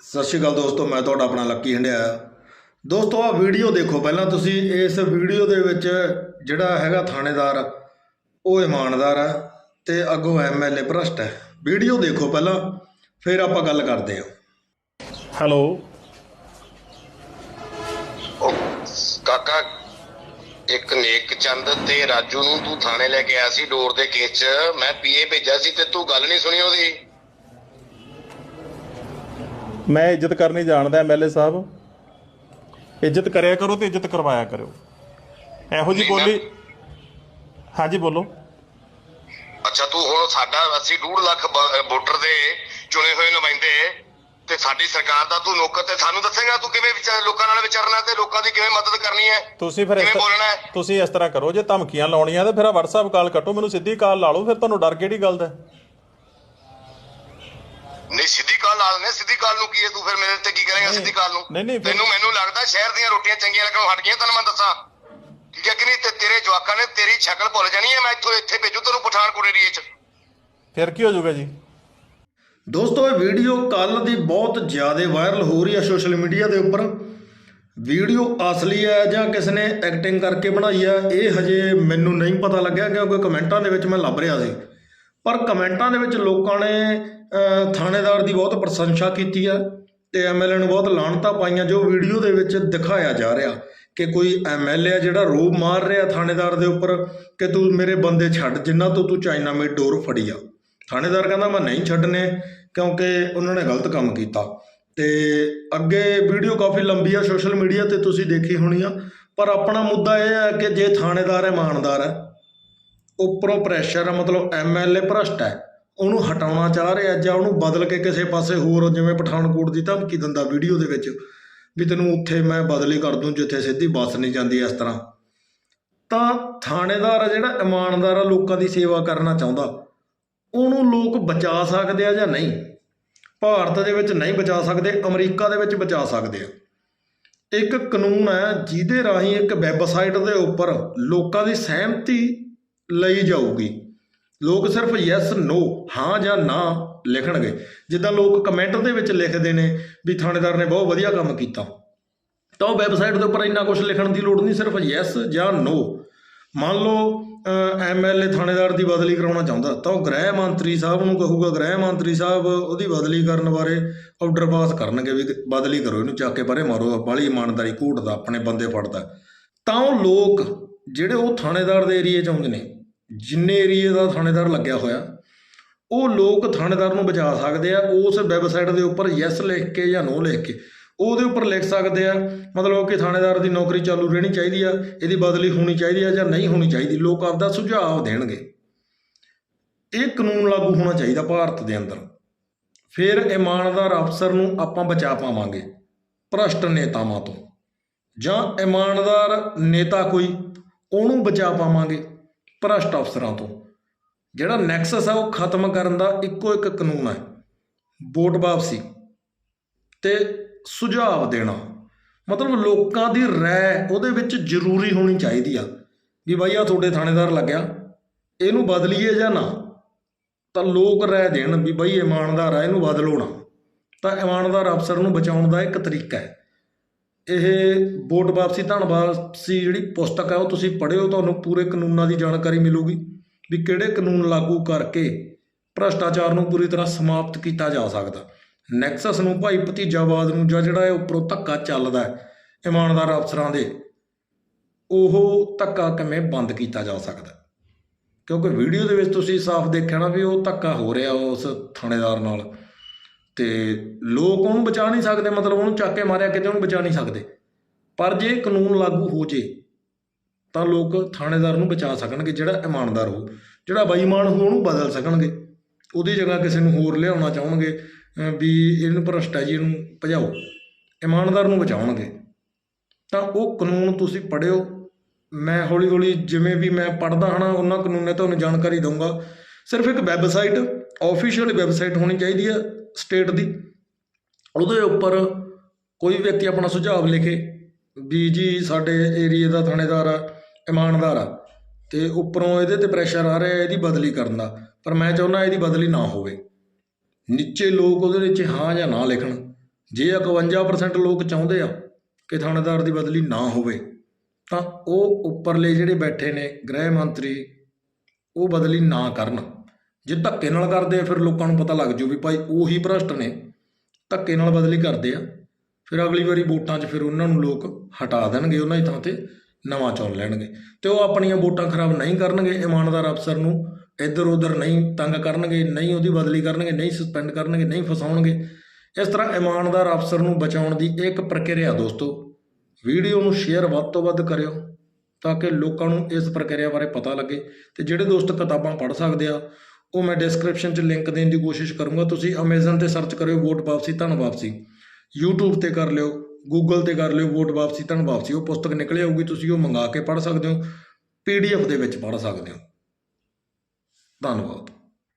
ਸਤਿ ਸ਼੍ਰੀ ਅਕਾਲ ਦੋਸਤੋ ਮੈਂ ਤੁਹਾਡਾ ਆਪਣਾ ਲੱਕੀ ਹੰਡਿਆ। ਦੋਸਤੋ ਆ ਵੀਡੀਓ ਦੇਖੋ ਪਹਿਲਾਂ ਤੁਸੀਂ ਇਸ ਵੀਡੀਓ ਦੇ ਵਿੱਚ ਜਿਹੜਾ ਹੈਗਾ ਥਾਣੇਦਾਰ ਉਹ ਇਮਾਨਦਾਰ ਹੈ ਤੇ ਅੱਗੋਂ ਐਮਐਲਏ ਭ੍ਰਸ਼ਟ ਹੈ। ਵੀਡੀਓ ਦੇਖੋ ਪਹਿਲਾਂ ਫਿਰ ਆਪਾਂ ਗੱਲ ਕਰਦੇ ਹਾਂ। ਹੈਲੋ। ਉਹ ਕਾਕਾ ਇੱਕ ਨੇਕ ਚੰਦ ਤੇ ਰਾਜੂ ਨੂੰ ਤੂੰ ਥਾਣੇ ਲੈ ਕੇ ਆਇਆ ਸੀ ਡੋਰ ਦੇ ਕੇਸ 'ਚ। ਮੈਂ ਪੀਏ ਭੇਜਿਆ ਸੀ ਤੇ ਤੂੰ ਗੱਲ ਨਹੀਂ ਸੁਣੀ ਉਹਦੀ। ਮੈਂ ਇੱਜ਼ਤ ਕਰਨੀ ਜਾਣਦਾ ਐਮਐਲਏ ਸਾਹਿਬ। ਇੱਜ਼ਤ ਕਰਿਆ ਕਰੋ ਤੇ ਇੱਜ਼ਤ ਕਰਵਾਇਆ ਕਰੋ ਇਹੋ ਜੀ ਬੋਲੀ ਹਾਂਜੀ ਬੋਲੋ। ਅੱਛਾ ਤੂੰ ਹੁਣ ਸਾਡਾ ਅਸੀਂ 2 ਲੱਖ ਵੋਟਰ ਦੇ ਚੁਣੇ ਹੋਏ ਨੁਮਾਇੰਦੇ ਤੇ ਸਾਡੀ ਸਰਕਾਰ ਦਾ ਤੂੰ ਨੌਕਰ ਤੇ ਸਾਨੂੰ ਦੱਸੇਗਾ ਤੂੰ ਕਿਵੇਂ ਲੋਕਾਂ ਨਾਲ ਵਿਚਰਨਾ ਤੇ ਲੋਕਾਂ ਦੀ ਕਿਵੇਂ ਮਦਦ ਕਰਨੀ ਹੈ ਤੁਸੀਂ ਫਿਰ ਕਿਵੇਂ ਬੋਲਣਾ ਹੈ ਤੁਸੀਂ ਇਸ ਤਰ੍ਹਾਂ ਕਰੋ ਜੇ ਧਮਕੀਆਂ ਲਾਉਣੀਆਂ ਤੇ ਫਿਰ ਆ WhatsApp ਕਾਲ ਕੱਟੋ ਮੈਨੂੰ ਸਿੱਧੀ ਕਾਲ ਲਾ ਲਓ ਫਿਰ ਤੁਹਾਨੂੰ ਡਰ ਕਿਹੜੀ ਗੱਲ ਦਾ? ਨਹੀਂ ਸਿੱਧੀ ਕਾਲ ਲਾ ਲੈਣੇ ਸਿੱਧੀ ਕਾਲ ਨੂੰ ਕੀ ਹੈ ਤੂੰ ਫਿਰ ਮੇਰੇ ਤੇ ਕੀ ਕਰੇਗਾ ਸਿੱਧੀ ਕਾਲ ਨੂੰ? ਨਹੀਂ, ਨਹੀਂ, ਫਿਰ- ਤੈਨੂੰ ਮੈਨੂੰ ਲੱਗਦਾ ਸ਼ਹਿਰ ਦੀਆਂ ਰੋਟੀਆਂ ਚੰਗੀਆਂ ਲੱਗਣੋਂ ਹਟ ਗਈਆਂ ਤੈਨੂੰ ਮੈਂ ਦੱਸਾਂ। ਠੀਕ ਹੈ ਕਿ ਨਹੀਂ? ਤੇ ਤੇਰੇ ਜਵਾਕਾਂ ਨੇ ਤੇਰੀ ਸ਼ਕਲ ਭੁੱਲ ਜਾਣੀ ਹੈ ਮੈਂ ਇੱਥੋਂ ਇੱਥੇ ਭੇਜੂ ਤੈਨੂੰ ਪਠਾਨਕੋਟ ਏਰੀਏ 'ਚ। ਫਿਰ ਕੀ ਹੋ ਜਾਊਗਾ ਜੀ? ਦੋਸਤੋ ਇਹ ਵੀਡੀਓ ਕੱਲ ਦੀ ਬਹੁਤ ਜ਼ਿਆਦਾ ਵਾਇਰਲ ਹੋ ਰਹੀ ਹੈ ਸੋਸ਼ਲ ਮੀਡੀਆ ਦੇ ਉੱਪਰ। ਵੀਡੀਓ ਅਸਲੀ ਹੈ ਜਾਂ ਕਿਸ ਨੇ ਐਕਟਿੰਗ ਕਰਕੇ ਬਣਾਈ ਹੈ ਇਹ ਹਜੇ ਮੈਨੂੰ ਨਹੀਂ ਪਤਾ ਲੱਗਿਆ ਕਿਉਂਕਿ ਕਮੈਂਟਾਂ ਦੇ ਵਿੱਚ ਮੈਂ ਲੱਭ ਰਿਹਾ ਸੀ। ਪਰ ਕਮੈਂਟਾਂ ਦੇ ਵਿੱਚ ਲੋਕਾਂ ਨੇ ਥਾਣੇਦਾਰ ਦੀ ਬਹੁਤ ਪ੍ਰਸ਼ੰਸਾ ਕੀਤੀ ਹੈ ਤੇ ਐਮਐਲਏ ਨੂੰ ਬਹੁਤ ਲਾਣਤਾ ਪਾਈਆਂ ਜੋ ਵੀਡੀਓ ਦੇ ਵਿੱਚ ਦਿਖਾਇਆ ਜਾ ਰਿਹਾ ਕਿ ਕੋਈ ਐਮਐਲਏ ਆ ਜਿਹੜਾ ਰੋਬ ਮਾਰ ਰਿਹਾ ਥਾਣੇਦਾਰ ਦੇ ਉੱਪਰ ਕਿ ਤੂੰ ਮੇਰੇ ਬੰਦੇ ਛੱਡ, ਜਿੰਨਾ ਤੋਂ ਤੂੰ ਚਾਈਨਾ ਮੇਡ ਡੋਰ ਫੜੀ ਆ। ਥਾਣੇਦਾਰ ਕਹਿੰਦਾ, ਮੈਂ ਨਹੀਂ ਛੱਡਨੇ ਕਿਉਂਕਿ ਉਹਨਾਂ ਨੇ ਗਲਤ ਕੰਮ ਕੀਤਾ। ਤੇ ਅੱਗੇ ਵੀਡੀਓ ਕਾਫੀ ਲੰਬੀ ਆ ਸੋਸ਼ਲ ਮੀਡੀਆ ਤੇ ਤੁਸੀਂ ਦੇਖੀ ਹੋਣੀ ਆ, ਪਰ ਆਪਣਾ ਮੁੱਦਾ ਇਹ ਹੈ ਕਿ ਜੇ ਥਾਣੇਦਾਰ ਇਮਾਨਦਾਰ ਹੈ ਉੱਪਰੋਂ ਪ੍ਰੈਸ਼ਰ ਆ, ਮਤਲਬ ਐਮਐਲਏ ਭ੍ਰਸ਼ਟ ਹੈ। ਉਹਨੂੰ ਹਟਾਉਣਾ ਚਾਹ ਰਿਹਾ ਜਾਂ ਉਹਨੂੰ ਬਦਲ ਕੇ ਕਿਸੇ ਪਾਸੇ ਹੋਰ, ਜਿਵੇਂ ਪਠਾਨਕੋਟ ਦੀ ਧਮਕੀ ਦਿੰਦਾ ਵੀਡੀਓ ਦੇ ਵਿੱਚ, ਵੀ ਤੈਨੂੰ ਉੱਥੇ ਮੈਂ ਬਦਲੀ ਕਰ ਦੂੰ, ਜਿੱਥੇ ਸਿੱਧੀ ਬੱਸ ਨਹੀਂ ਜਾਂਦੀ ਇਸ ਤਰ੍ਹਾਂ। ਤਾਂ ਥਾਣੇਦਾਰ ਆ ਜਿਹੜਾ ਇਮਾਨਦਾਰ ਆ, ਲੋਕਾਂ ਦੀ ਸੇਵਾ ਕਰਨਾ ਚਾਹੁੰਦਾ। ਉਹਨੂੰ ਲੋਕ ਬਚਾ ਸਕਦੇ ਆ ਜਾਂ ਨਹੀਂ? ਭਾਰਤ ਦੇ ਵਿੱਚ ਨਹੀਂ ਬਚਾ ਸਕਦੇ, ਅਮਰੀਕਾ ਦੇ ਵਿੱਚ ਬਚਾ ਸਕਦੇ ਆ। ਇੱਕ ਕਾਨੂੰਨ ਹੈ ਜਿਹਦੇ ਰਾਹੀਂ ਇੱਕ ਵੈਬਸਾਈਟ ਦੇ ਉੱਪਰ ਲੋਕਾਂ ਦੀ ਸਹਿਮਤੀ ਲਈ ਜਾਊਗੀ। ਲੋਕ ਸਿਰਫ ਯੈਸ ਨੋ ਹਾਂ ਜਾਂ ਨਾ ਲਿਖਣਗੇ। ਜਿੱਦਾਂ ਲੋਕ ਕਮੈਂਟ ਦੇ ਵਿੱਚ ਲਿਖਦੇ ਨੇ ਵੀ ਥਾਣੇਦਾਰ ਨੇ ਬਹੁਤ ਵਧੀਆ ਕੰਮ ਕੀਤਾ। ਤਾਂ ਉਹ ਵੈਬਸਾਈਟ ਦੇ ਉੱਪਰ ਇੰਨਾ ਕੁਝ ਲਿਖਣ ਦੀ ਲੋੜ ਨਹੀਂ, ਸਿਰਫ ਯੈਸ ਜਾਂ ਨੋ ਮੰਨ ਲਓ ਐਮਐਲਏ ਥਾਣੇਦਾਰ ਦੀ ਬਦਲੀ ਕਰਾਉਣਾ ਚਾਹੁੰਦਾ, ਤਾਂ ਉਹ ਗ੍ਰਹਿ ਮੰਤਰੀ ਸਾਹਿਬ ਨੂੰ ਕਹੂਗਾ, ਗ੍ਰਹਿ ਮੰਤਰੀ ਸਾਹਿਬ ਉਹਦੀ ਬਦਲੀ ਕਰਨ ਬਾਰੇ ਆਰਡਰ ਪਾਸ ਕਰਨਗੇ ਵੀ ਬਦਲੀ ਕਰੋ, ਇਹਨੂੰ ਚੱਕ ਕੇ ਪਰੇ ਮਾਰੋ ਬਾਲੀ ਇਮਾਨਦਾਰੀ ਘੂਟਦਾ, ਆਪਣੇ ਬੰਦੇ ਫੜਦਾ। ਤਾਂ ਉਹ ਲੋਕ ਜਿਹੜੇ ਉਹ ਥਾਣੇਦਾਰ ਦੇ ਏਰੀਏ 'ਚ ਆਉਂਦੇ ਨੇ ਜਿੰਨੇ ਏਰੀਏ ਦਾ ਥਾਣੇਦਾਰ ਲੱਗਿਆ ਹੋਇਆ, ਉਹ ਲੋਕ ਥਾਣੇਦਾਰ ਨੂੰ ਬਚਾ ਸਕਦੇ ਆ, ਉਸ ਵੈਬਸਾਈਟ ਦੇ ਉੱਪਰ ਯੈਸ ਲਿਖ ਕੇ ਜਾਂ ਨੋ ਲਿਖ ਕੇ। ਉਹਦੇ ਉੱਪਰ ਲਿਖ ਸਕਦੇ ਆ, ਮਤਲਬ ਕਿ ਥਾਣੇਦਾਰ ਦੀ ਨੌਕਰੀ ਚਾਲੂ ਰਹਿਣੀ ਚਾਹੀਦੀ ਆ, ਇਹਦੀ ਬਦਲੀ ਹੋਣੀ ਚਾਹੀਦੀ ਆ ਜਾਂ ਨਹੀਂ ਹੋਣੀ ਚਾਹੀਦੀ, ਲੋਕ ਆਪਦਾ ਸੁਝਾਅ ਦੇਣਗੇ। ਇਹ ਕਾਨੂੰਨ ਲਾਗੂ ਹੋਣਾ ਚਾਹੀਦਾ ਭਾਰਤ ਦੇ ਅੰਦਰ। ਫਿਰ ਇਮਾਨਦਾਰ ਅਫਸਰ ਨੂੰ ਆਪਾਂ ਬਚਾ ਪਾਵਾਂਗੇ, ਭ੍ਰਸ਼ਟ ਨੇਤਾਵਾਂ ਤੋਂ। ਜਾਂ ਇਮਾਨਦਾਰ ਨੇਤਾ ਕੋਈ, ਉਹਨੂੰ ਬਚਾ ਪਾਵਾਂਗੇ। ਭ੍ਰਸ਼ਟ ਅਫਸਰਾਂ ਤੋਂ। ਜਿਹੜਾ ਨੈਕਸਸ ਆ, ਉਹ ਖਤਮ ਕਰਨ ਦਾ ਇੱਕੋ ਇੱਕ ਕਾਨੂੰਨ ਹੈ ਵੋਟ ਵਾਪਸੀ ਤੇ ਸੁਝਾਅ ਦੇਣਾ। ਮਤਲਬ ਲੋਕਾਂ ਦੀ ਰਾਏ ਉਹਦੇ ਵਿੱਚ ਜ਼ਰੂਰੀ ਹੋਣੀ ਚਾਹੀਦੀ ਆ ਵੀ ਬਾਈ ਆ ਤੁਹਾਡੇ ਥਾਣੇਦਾਰ ਲੱਗਿਆ, ਇਹਨੂੰ ਬਦਲੀਏ ਜਾਂ ਨਾ? ਤਾਂ ਲੋਕ ਰਾਏ ਦੇਣ ਵੀ ਬਾਈ ਇਮਾਨਦਾਰ ਆ, ਇਹਨੂੰ ਬਦਲੋ ਨਾ। ਤਾਂ ਇਮਾਨਦਾਰ ਅਫਸਰ ਨੂੰ ਬਚਾਉਣ ਦਾ ਇੱਕ ਤਰੀਕਾ ਹੈ। ਇਹ ਵੋਟ ਵਾਪਸੀ ਧਨ ਵਾਪਸੀ ਜਿਹੜੀ ਪੁਸਤਕ ਹੈ ਉਹ ਤੁਸੀਂ ਪੜ੍ਹਿਓ, ਤੁਹਾਨੂੰ ਪੂਰੇ ਕਾਨੂੰਨਾਂ ਦੀ ਜਾਣਕਾਰੀ ਮਿਲੂਗੀ ਵੀ ਕਿਹੜੇ ਕਾਨੂੰਨ ਲਾਗੂ ਕਰਕੇ ਭ੍ਰਸ਼ਟਾਚਾਰ ਨੂੰ ਪੂਰੀ ਤਰ੍ਹਾਂ ਸਮਾਪਤ ਕੀਤਾ ਜਾ ਸਕਦਾ। ਨੈਕਸਸ ਨੂੰ ਭਾਈ ਭਤੀਜਾਵਾਦ ਨੂੰ ਜਾਂ ਜਿਹੜਾ ਇਹ ਉੱਪਰੋਂ ਧੱਕਾ ਚੱਲਦਾ ਹੈ, ਇਮਾਨਦਾਰ ਅਫਸਰਾਂ ਦੇ, ਉਹ ਧੱਕਾ ਕਿਵੇਂ ਬੰਦ ਕੀਤਾ ਜਾ ਸਕਦਾ? ਕਿਉਂਕਿ ਵੀਡੀਓ ਦੇ ਵਿੱਚ ਤੁਸੀਂ ਸਾਫ਼ ਦੇਖਿਆ ਨਾ ਵੀ ਉਹ ਧੱਕਾ ਹੋ ਰਿਹਾ ਉਸ ਥਾਣੇਦਾਰ ਨਾਲ। ਅਤੇ ਲੋਕ ਉਹਨੂੰ ਬਚਾ ਨਹੀਂ ਸਕਦੇ, ਮਤਲਬ ਉਹਨੂੰ ਚੱਕ ਕੇ ਮਾਰਿਆ, ਕਿਤੇ ਉਹਨੂੰ ਬਚਾ ਨਹੀਂ ਸਕਦੇ। ਪਰ ਜੇ ਕਾਨੂੰਨ ਲਾਗੂ ਹੋ ਜੇ, ਤਾਂ ਲੋਕ ਥਾਣੇਦਾਰ ਨੂੰ ਬਚਾ ਸਕਣਗੇ, ਜਿਹੜਾ ਇਮਾਨਦਾਰ ਹੋ ਜਿਹੜਾ ਬੇਈਮਾਨ ਹੋ ਉਹਨੂੰ ਬਦਲ ਸਕਣਗੇ। ਉਹਦੀ ਜਗ੍ਹਾ ਕਿਸੇ ਨੂੰ ਹੋਰ ਲਿਆਉਣਾ ਚਾਹਣਗੇ ਵੀ ਇਹਨੂੰ ਭ੍ਰਸ਼ਟਾ ਨੂੰ ਭਜਾਓ। ਇਮਾਨਦਾਰ ਨੂੰ ਬਚਾਉਣਗੇ। ਤਾਂ ਉਹ ਕਾਨੂੰਨ ਤੁਸੀਂ ਪੜ੍ਹਿਓ। ਮੈਂ ਹੌਲੀ ਹੌਲੀ ਜਿਵੇਂ ਵੀ ਮੈਂ ਪੜ੍ਹਦਾ ਹਨਾ ਉਹਨਾਂ ਕਾਨੂੰਨਾਂ ਤੁਹਾਨੂੰ ਜਾਣਕਾਰੀ ਦਊਂਗਾ। ਸਿਰਫ ਇੱਕ ਵੈਬਸਾਈਟ ਆਫੀਸ਼ੀਅਲ ਵੈਬਸਾਈਟ ਹੋਣੀ ਚਾਹੀਦੀ ਹੈ। ਸਟੇਟ ਦੀ। ਉਹਦੇ ਉੱਪਰ ਕੋਈ ਵਿਅਕਤੀ ਆਪਣਾ ਸੁਝਾਅ ਲਿਖੇ ਵੀ ਜੀ ਸਾਡੇ ਏਰੀਏ ਦਾ ਥਾਣੇਦਾਰ ਆ, ਇਮਾਨਦਾਰ ਆ, ਤੇ ਉੱਪਰੋਂ ਇਹਦੇ ਤੇ ਪ੍ਰੈਸ਼ਰ ਆ ਰਿਹਾ, ਇਹਦੀ ਬਦਲੀ ਕਰਨ ਦਾ। ਪਰ ਮੈਂ ਚਾਹੁੰਦਾ ਇਹਦੀ ਬਦਲੀ ਨਾ ਹੋਵੇ। ਨੀਚੇ ਲੋਕ ਉਹਦੇ ਵਿੱਚ ਹਾਂ ਜਾਂ ਨਾ ਲਿਖਣ। ਜੇ 51% ਲੋਕ ਚਾਹੁੰਦੇ ਆ ਕਿ ਥਾਣੇਦਾਰ ਦੀ ਬਦਲੀ ਨਾ ਹੋਵੇ, ਤਾਂ ਉਹ ਉੱਪਰਲੇ ਜਿਹੜੇ ਬੈਠੇ ਨੇ, ਗ੍ਰਹਿ ਮੰਤਰੀ, ਉਹ ਬਦਲੀ ਨਾ ਕਰਨ। ਜੇ ਧੱਕੇ ਨਾਲ ਕਰਦੇ ਆ, ਫਿਰ ਲੋਕਾਂ ਨੂੰ ਪਤਾ ਲੱਗ ਜੂ ਵੀ ਭਾਈ ਉਹੀ ਭ੍ਰਸ਼ਟ ਨੇ। ਧੱਕੇ ਨਾਲ ਬਦਲੀ ਕਰਦੇ ਆ। ਫਿਰ ਅਗਲੀ ਵਾਰੀ ਵੋਟਾਂ 'ਚ ਫਿਰ ਉਹਨਾਂ ਨੂੰ ਲੋਕ ਹਟਾ ਦੇਣਗੇ, ਉਹਨਾਂ ਦੀ ਥਾਂ ਤੇ ਨਵਾਂ ਚੁਣ ਲੈਣਗੇ। ਤੇ ਉਹ ਆਪਣੀਆਂ ਵੋਟਾਂ ਖਰਾਬ ਨਹੀਂ ਕਰਨਗੇ, ਇਮਾਨਦਾਰ ਅਫਸਰ ਨੂੰ ਇੱਧਰ ਉੱਧਰ ਨਹੀਂ ਤੰਗ ਕਰਨਗੇ, ਨਹੀਂ ਉਹਦੀ ਬਦਲੀ ਕਰਨਗੇ, ਨਹੀਂ ਸਸਪੈਂਡ ਕਰਨਗੇ, ਨਹੀਂ ਫਸਾਉਣਗੇ। ਇਸ ਤਰ੍ਹਾਂ ਇਮਾਨਦਾਰ ਅਫਸਰ ਨੂੰ ਬਚਾਉਣ ਦੀ ਇਹ ਇੱਕ ਪ੍ਰਕਿਰਿਆ ਦੋਸਤੋ, ਵੀਡੀਓ ਨੂੰ ਸ਼ੇਅਰ ਵੱਧ ਤੋਂ ਵੱਧ ਕਰਿਓ ਤਾਂ ਕਿ ਲੋਕਾਂ ਨੂੰ ਇਸ ਪ੍ਰਕਿਰਿਆ ਬਾਰੇ ਪਤਾ ਲੱਗੇ ਤੇ ਜਿਹੜੇ ਦੋਸਤ ਕਿਤਾਬਾਂ ਪੜ੍ਹ ਸਕਦੇ ਆ ਉਹ ਮੈਂ ਡਿਸਕ੍ਰਿਪਸ਼ਨ 'ਚ ਲਿੰਕ ਦੇਣ ਦੀ ਕੋਸ਼ਿਸ਼ ਕਰੂੰਗਾ। ਤੁਸੀਂ ਅਮੇਜ਼ਨ ਤੇ ਸਰਚ ਕਰਿਓ ਵੋਟ ਵਾਪਸੀ, ਧਨ ਵਾਪਸੀ। YouTube ਤੇ ਕਰ ਲਿਓ, Google ਤੇ ਕਰ ਲਿਓ ਵੋਟ ਵਾਪਸੀ, ਧਨ ਵਾਪਸੀ। ਉਹ ਪੁਸਤਕ ਨਿਕਲ ਆਊਗੀ, ਤੁਸੀਂ ਉਹ ਮੰਗਾ ਕੇ ਪੜ੍ਹ ਸਕਦੇ ਹੋ, PDF ਦੇ ਵਿੱਚ ਪੜ੍ਹ ਸਕਦੇ ਹੋ। ਧੰਨਵਾਦ।